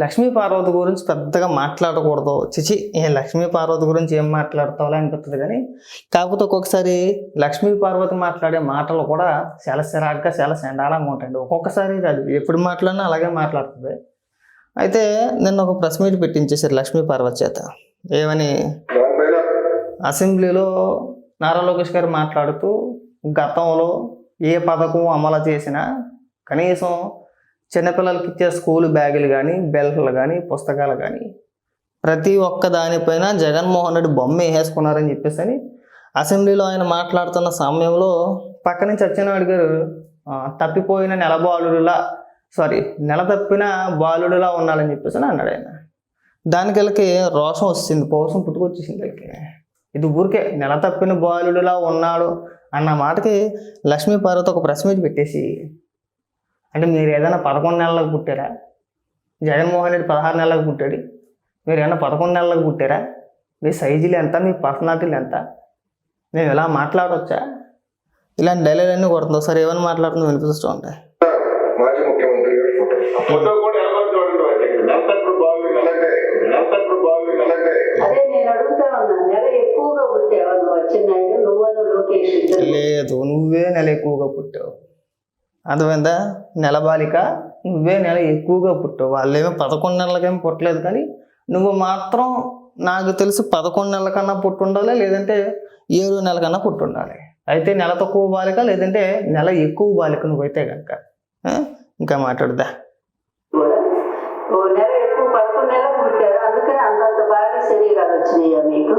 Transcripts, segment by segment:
లక్ష్మీ పార్వతి గురించి పెద్దగా మాట్లాడకూడదు. చిచి ఏ లక్ష్మీ పార్వతి గురించి ఏం మాట్లాడతావులే అనిపిస్తుంది కానీ కాకపోతే ఒక్కొక్కసారి లక్ష్మీ పార్వతి మాట్లాడే మాటలు కూడా చాలా సిరాగ్గా చాలా సెండాలంగా ఉంటాయండి. ఒక్కొక్కసారి కాదు ఎప్పుడు మాట్లాడినా అలాగే మాట్లాడుతుంది. అయితే నిన్న ఒక ప్రెస్ మీట్ పెట్టించేసారు లక్ష్మీ పార్వతి చేత. ఏమని? అసెంబ్లీలో నారా లోకేష్ గారు మాట్లాడుతూ గతంలో ఏ పథకం అమలు చేసినా కనీసం చిన్నపిల్లలకి ఇచ్చే స్కూల్ బ్యాగులు కానీ బెల్ట్లు కానీ పుస్తకాలు కానీ ప్రతి ఒక్క దానిపైన జగన్మోహన్ రెడ్డి బొమ్మ వేసేసుకున్నారని చెప్పేసి అని అసెంబ్లీలో ఆయన మాట్లాడుతున్న సమయంలో పక్క నుంచి సత్యనారాయణ గారు తప్పిపోయిన నెల బాలుడులా సారీ నెల తప్పిన బాలుడులా ఉన్నాడని చెప్పేసి అన్నాడు ఆయన. దానికి వీళ్ళకి రోషం వచ్చింది పౌరుషం పుట్టుకొచ్చేసింది వీళ్ళకి ఇది ఊరికే నెల తప్పిన బాలుడులా ఉన్నాడు అన్న మాటకి లక్ష్మీ పార్వతి ఒక ప్రెస్ మీట్ పెట్టేసి అంటే మీరు ఏదైనా పదకొండు నెలలకు పుట్టారా? జగన్మోహన్ రెడ్డి పదహారు నెలలకు పుట్టాడు. మీరు ఏమైనా పదకొండు నెలలకు పుట్టారా? మీ సైజులు ఎంత? మీ పర్సనాలిటీలు ఎంత? మేము ఇలా మాట్లాడవచ్చా ఇలాంటి డైలాగ్ అన్నీ కొడుతుంది? ఒకసారి ఏమైనా మాట్లాడుతుందో వినిపిస్తూ ఉంటాయి మాజీ ముఖ్యమంత్రి గారి ఫోటో. కూడా ఎలా లేదు నువ్వే నెల ఎక్కువగా పుట్టావు. అర్థమైందా? నెల బాలిక నువ్వే నెల ఎక్కువగా పుట్టావు. వాళ్ళేమో పదకొండు నెలలకేమో పుట్టలేదు కానీ నువ్వు మాత్రం నాకు తెలిసి పదకొండు నెలల కన్నా పుట్టుండాలి లేదంటే ఏడు నెలల కన్నా పుట్టుండాలి. అయితే నెల తక్కువ బాలిక లేదంటే నెల ఎక్కువ బాలిక నువ్వైతే కనుక ఇంకా మాట్లాడదా? అంతంత భారీ శరీరాలు వచ్చినాయా మీకు.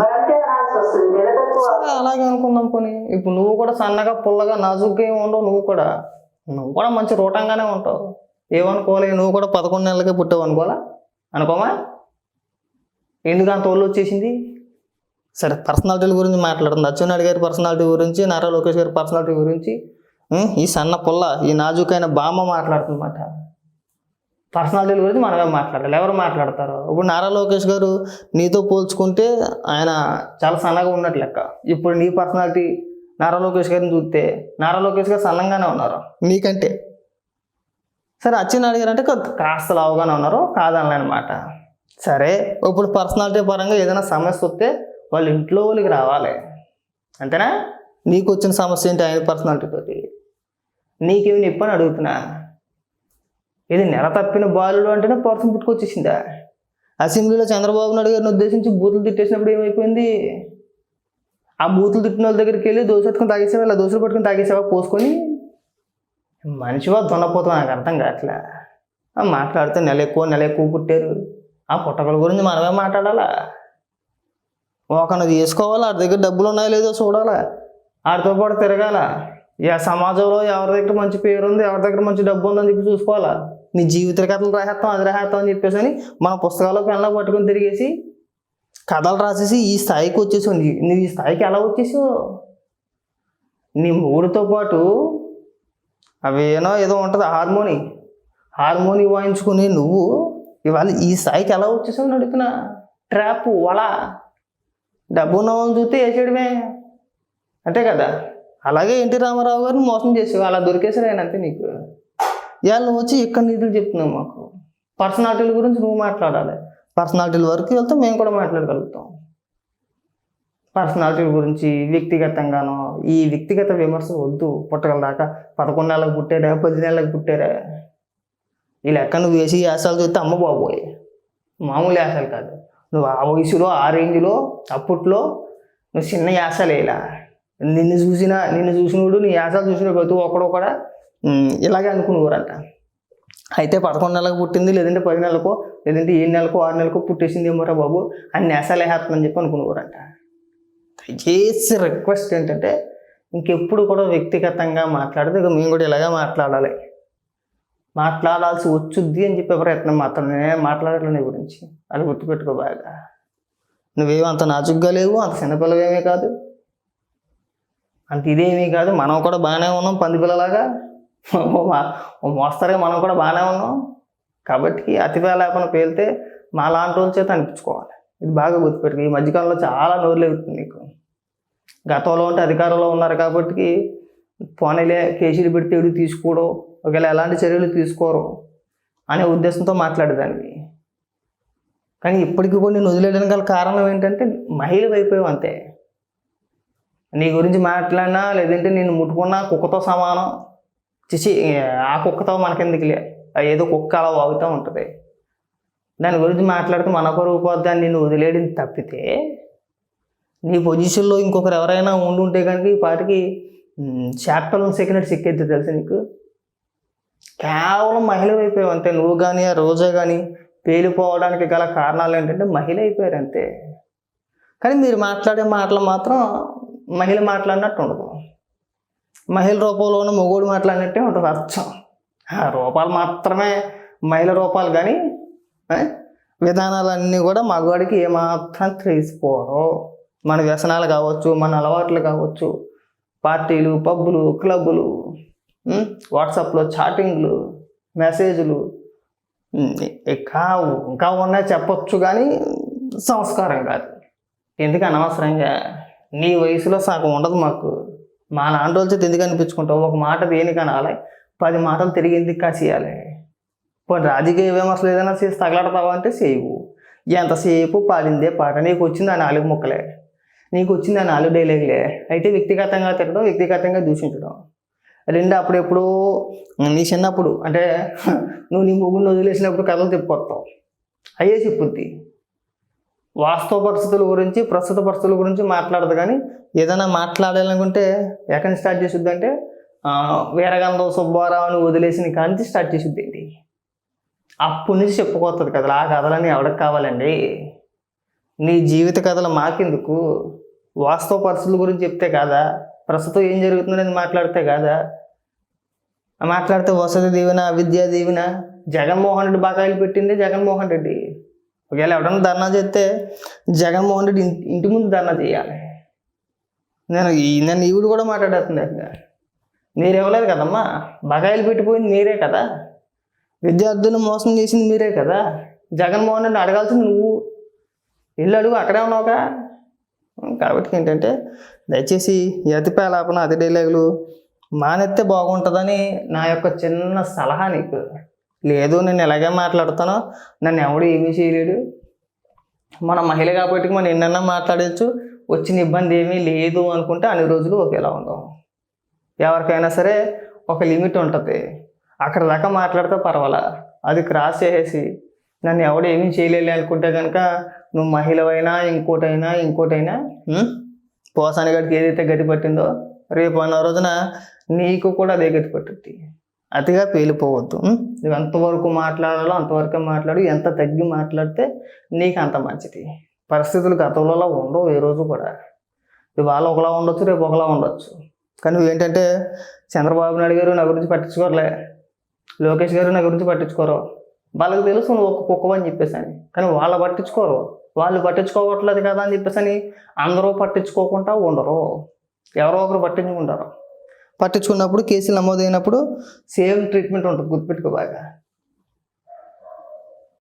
మరి అంతే అనాల్సి వస్తుంది నెల తక్కువ. సరే, అలాగే అనుకుందాం పోనీ. ఇప్పుడు నువ్వు కూడా సన్నగా పుల్లగా నాజుగ్గా ఏమి ఉండవు నువ్వు కూడా. నువ్వు కూడా మంచి రూటంగానే ఉంటావు. ఏమనుకోవాలి? నువ్వు కూడా పదకొండు నెలలకే పుట్టావు అనుకోవాలా? అనుకోమా? ఎందుకు అంత ఒళ్ళు వచ్చేసింది? సరే పర్సనాలిటీల గురించి మాట్లాడుతుంది అచ్చెన్నాయుడు గారి పర్సనాలిటీ గురించి నారా లోకేష్ గారి పర్సనాలిటీ గురించి ఈ సన్న పుల్ల ఈ నాజుకైన బామ్మ మాట్లాడుతుందన్నమాట. పర్సనాలిటీల గురించి మనమే మాట్లాడాలి. ఎవరు మాట్లాడతారు? ఇప్పుడు నారా లోకేష్ గారు నీతో పోల్చుకుంటే ఆయన చాలా సన్నగా ఉన్నట్లు లెక్క. ఇప్పుడు నీ పర్సనాలిటీ నారా లోకేష్ గారిని చూస్తే నారా లోకేష్ గారు సన్నంగానే ఉన్నారు. నీకంటే? సరే అంటే కొద్ది- కాస్త లావుగానే ఉన్నారు కాదనమాట సరే ఇప్పుడు పర్సనాలిటీ పరంగా ఏదైనా సమస్య వస్తే వాళ్ళ ఇంట్లో వాళ్ళకి రావాలి. అంతేనా? నీకు వచ్చిన సమస్య ఏంటి ఆయన పర్సనాలిటీ తోటి? నీకేమి నొప్పి అని అడుగుతున్నా? ఇది నెల తప్పిన బాలుడు అంటేనే పర్సన్ పుట్టుకొచ్చేసిందా? అసెంబ్లీలో చంద్రబాబు నాయుడు గారిని ఉద్దేశించి బూతులు తిట్టేసినప్పుడు ఏమైపోయింది? ఆ బూతులు తిట్టిన వాళ్ళ దగ్గరికి వెళ్ళి దోశ పెట్టుకుని తాగేసావా? ఇలా దోశలు పట్టుకొని తాగేసావా? పోసుకొని? మనిషివా దున్నపోతాం నాకు అర్థం కావట్లే. మాట్లాడితే నెల ఎక్కువ నెల ఎక్కువ పుట్టారు. ఆ పుట్టకల గురించి మనమే మాట్లాడాలా? ఒకను తీసుకోవాలా? ఆడి దగ్గర డబ్బులు ఉన్నాయో లేదో చూడాలా? ఆడితో పాటు తిరగాల? ఏ సమాజంలో ఎవరి దగ్గర మంచి పేరు ఉంది ఎవరి దగ్గర మంచి డబ్బు ఉందని చెప్పి చూసుకోవాలా? నీ జీవిత కథలు రాసేస్తాం అది రాసేస్తాం అని చెప్పేసి అని మన పుస్తకాల్లో పెన్లో పట్టుకొని తిరిగేసి కథలు రాసేసి ఈ స్థాయికి వచ్చేసావు. నువ్వు ఈ స్థాయికి ఎలా వచ్చేసావు? నీ మూడుతో పాటు అవేనో ఏదో ఉంటుంది హార్మోని. హార్మోని వాయించుకుని నువ్వు ఇవాళ ఈ స్థాయికి ఎలా వచ్చేసావు అని అడుగుతున్నా. ట్రాప్ వల. డబ్బు ఉన్న చూస్తే వేసేయడమే అంతే కదా? అలాగే ఎన్టీ రామారావు గారిని మోసం చేసావు అలా దొరికేసారు ఆయన అంతే నీకు. వాళ్ళు నువ్వు వచ్చి ఇక్కడ నీతులు చెప్తున్నావు మాకు. పర్సనాలిటీల గురించి నువ్వు మాట్లాడాలి. పర్సనాలిటీల వరకు వెళ్తే మేము కూడా మాట్లాడగలుగుతాం. పర్సనాలిటీ గురించి వ్యక్తిగతంగానో ఈ వ్యక్తిగత విమర్శ వద్దు. పుట్టగల దాకా పదకొండు నెలలకు పుట్టారా పది నెలలకు పుట్టారా. ఈ లెక్క నువ్వు వేసి యాసాలు చూస్తే అమ్మ బాబోయ్. మామూలు యాసాలు కాదు. నువ్వు ఆ వయసులో ఆ రేంజ్లో అప్పట్లో నువ్వు చిన్న యాసాలు వేయలా నిన్ను చూసిన నిన్ను చూసినోడు నీ యాసాలు చూసిన ప్రతి ఒక్కడు కూడా ఇలాగే అనుకునేవారంట. అయితే పదకొండు నెలలకు పుట్టింది లేదంటే పది నెలలకో లేదంటే ఏడు నెలకో ఆరు నెలకో పుట్టేసింది ఏమోరా బాబు అని నేసాలు చెప్పి అనుకునేవారంట. దయచేసి రిక్వెస్ట్ ఏంటంటే ఇంకెప్పుడు కూడా వ్యక్తిగతంగా మాట్లాడదు ఇక మేము కూడా ఇలాగే మాట్లాడాలి. మాట్లాడాల్సి వచ్చుద్ది అని చెప్పే ప్రయత్నం మాత్రం నేనే మాట్లాడట్లే నీ గురించి. అది గుర్తుపెట్టుకో బాగా. నువ్వేం అంత నాజుగ్గా లేవు అంత చిన్నపిల్లవేమీ కాదు. అంత ఇదేమీ కాదు మనం కూడా బాగానే ఉన్నాం పంది పిల్లలాగా ఓ మోస్తరుగా మనం కూడా బాగానే ఉన్నాం. కాబట్టి అతిగా లేకుండా పేలితే మా లాంటి వాళ్ళ చేత అనిపించుకోవాలి. ఇది బాగా గుర్తుపెట్టుకు. ఈ మధ్యకాలంలో చాలా నోరు లేవుతుంది నీకు. గతంలో ఉంటే అధికారంలో ఉన్నారు కాబట్టి పోనీలే కేసులు పెడితే ఎవరు తీసుకోవడం ఒకవేళ ఎలాంటి చర్యలు తీసుకోరు అనే ఉద్దేశంతో మాట్లాడేదాన్ని. కానీ ఇప్పటికీ కూడా నేను వదిలేయడానికి గల కారణం ఏంటంటే మహిళ అయిపోయావు అంతే. నీ గురించి మాట్లాడినా లేదంటే నేను ముట్టుకున్నా కుక్కతో సమానం. చిచి ఆ కుక్కతో మనకెందుకులే? ఏదో కుక్క అలా వాగుతూ ఉంటుంది. దాని గురించి మాట్లాడితే మన పరుగు పోద్దాన్ని నిన్ను వదిలేయడం తప్పితే నీ పొజిషన్లో ఇంకొకరు ఎవరైనా ఉండి ఉంటే కనుక ఈ పాటికి చాప్టర్ సెకండ్ సిక్కేది తెలుసు నీకు? కేవలం మహిళ అయిపోయావు అంతే. నువ్వు కానీ ఆ రోజా కానీ పేలిపోవడానికి గల కారణాలు ఏంటంటే మహిళ అయిపోయారు అంతే. కానీ మీరు మాట్లాడే మాటలు మాత్రం మహిళ మాట్లాడినట్టు ఉండదు. మహిళ రూపంలో ఉన్న మొగోడు మాట్లాడినట్టే ఉంటుంది అర్థం. ఆ రూపాలు మాత్రమే మహిళ రూపాలు కానీ విధానాలన్నీ కూడా మగవాడికి ఏమాత్రం తెలిసిపోరు మన వ్యసనాలు కావచ్చు మన అలవాట్లు కావచ్చు పార్టీలు పబ్బులు క్లబ్బులు వాట్సాప్లో చాటింగ్లు మెసేజ్లు ఇంకా ఇంకా ఉన్నాయి చెప్పొచ్చు కానీ సంస్కారం కాదు. ఎందుకు అనవసరంగా నీ వయసులో సగం ఉండదు మాకు. మా నాన్న రోజు ఎందుకు అనిపించుకుంటావు ఒక మాట దేనికి అనాలి పది మాటలు తిరిగి ఎందుకు కాసేయాలి? పోనీ రాజకీయ విమర్శలు ఏదైనా చేసి తగలడతావా అంటే చేయవు. ఎంతసేపు పాడిందే పాట? నీకు వచ్చింది ఆ నాలుగు ముక్కలే? నీకు వచ్చింది ఆ నాలుగు డైలాగులే? అయితే వ్యక్తిగతంగా తిట్టడం వ్యక్తిగతంగా దూషించడం. రెండు అప్పుడెప్పుడు నీ చిన్నప్పుడు అంటే నువ్వు నీ ముగ్గురు వదిలేసినప్పుడు కథలు తిప్పుకొస్తావు అయ్యే చెప్పుద్ది. వాస్తవ పరిస్థితుల గురించి ప్రస్తుత పరిస్థితుల గురించి మాట్లాడదు కానీ ఏదైనా మాట్లాడాలనుకుంటే ఎక్కడి నుంచి స్టార్ట్ చేసిద్ది అంటే వీరగంధం సుబ్బారావుని వదిలేసిన కాంతి స్టార్ట్ చేసిద్ది ఏంటి? అప్పటి నుంచి చెప్పుకోతుంది కదా ఆ కథలని ఎవరికి కావాలండి? నీ జీవిత కథలు మాకెందుకు? వాస్తవ పరిస్థితుల గురించి చెప్తే కాదా? ప్రస్తుతం ఏం జరుగుతుందని మాట్లాడితే కాదా? మాట్లాడితే వసతి దీవెన విద్యా దీవెన జగన్మోహన్ రెడ్డి బకాయిలు పెట్టింది జగన్మోహన్ రెడ్డి. ఒకవేళ ఎవడన్నా ధర్నా చేస్తే జగన్మోహన్ రెడ్డి ఇంటి ముందు ధర్నా చేయాలి. నేను ఈ నేను ఈవిడ కూడా మాట్లాడేస్తుంది అక్కడ. మీరు ఇవ్వలేదు కదమ్మా? బకాయిలు పెట్టిపోయింది మీరే కదా. విద్యార్థులను మోసం చేసింది మీరే కదా. జగన్మోహన్ రెడ్డి అడగాల్సింది నువ్వు. ఇల్లు అడుగు అక్కడే ఉన్నావుగా. కాబట్టి ఏంటంటే దయచేసి ఈ అతి పేలాపన అతి డైలాగులు బాగుంటుందని నా యొక్క చిన్న సలహా నీకు. లేదు నేను ఎలాగే మాట్లాడుతానో? నన్ను ఎవడు ఏమీ చేయలేడు. మన మహిళ కాబట్టి మనం ఎన్నన్నా మాట్లాడచ్చు. వచ్చిన ఇబ్బంది ఏమీ లేదు అనుకుంటే అన్ని రోజులు ఒకేలా ఉండవు ఎవరికైనా సరే ఒక లిమిట్ ఉంటుంది. అక్కడ దాకా మాట్లాడితే పర్వాలా? అది క్రాస్ చేసేసి నన్ను ఎవడు ఏమీ చేయలేదు అనుకుంటే కనుక నువ్వు మహిళవైనా ఇంకోటైనా ఇంకోటైనా పోసాని గడికి ఏదైతే గతి పట్టిందో రేపు అన్న రోజున నీకు కూడా అదే గతి పట్టుద్ది. అతిగా పేలిపోవద్దు. నువ్వు ఎంతవరకు మాట్లాడాలో అంతవరకు మాట్లాడు. ఎంత తగ్గి మాట్లాడితే నీకు అంత మంచిది. పరిస్థితులు గతంలో ఉండవు ఏ రోజు కూడా. ఇవాళ ఒకలా ఉండొచ్చు రేపు ఒకలా ఉండొచ్చు. కానీ నువ్వేంటంటే చంద్రబాబు నాయుడు గారు నా గురించి పట్టించుకోరలే. లోకేష్ గారు నా గురించి పట్టించుకోరు. వాళ్ళకి తెలుసు నువ్వు ఒక కుక్కవ అని చెప్పేసి అని కానీ వాళ్ళు పట్టించుకోరు. వాళ్ళు పట్టించుకోవట్లేదు కదా అని చెప్పేసి అని అందరూ పట్టించుకోకుండా ఉండరు. ఎవరో ఒకరు పట్టించుకుంటారు. పట్టించుకున్నప్పుడు కేసులు నమోదైనప్పుడు సేమ్ ట్రీట్మెంట్ ఉంటుంది గుర్తుపెట్టుకో బాగా.